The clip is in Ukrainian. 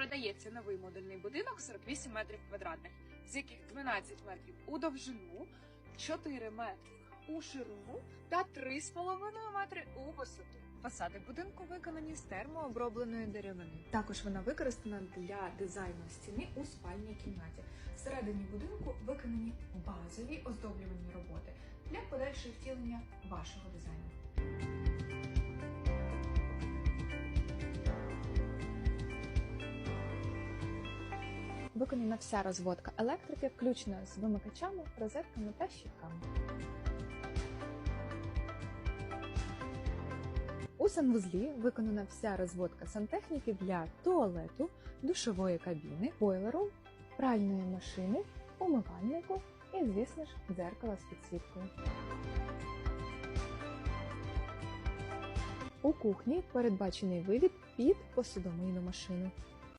продається новий модульний будинок 48 метрів квадратних, з яких 12 метрів у довжину, 4 метри у ширину та 3,5 метри у висоту. Фасади будинку виконані з термообробленої деревини. Також вона використана для дизайну стіни у спальній кімнаті. Всередині будинку виконані базові оздоблювальні роботи для подальшого втілення вашого дизайну. Виконана вся розводка електрики, включно з вимикачами, розетками та щитками. У санвузлі виконана вся розводка сантехніки для туалету, душової кабіни, бойлеру, пральної машини, умивальнику і, звісно ж, дзеркала з підсвіткою. У кухні передбачений вивід під посудомийну машину.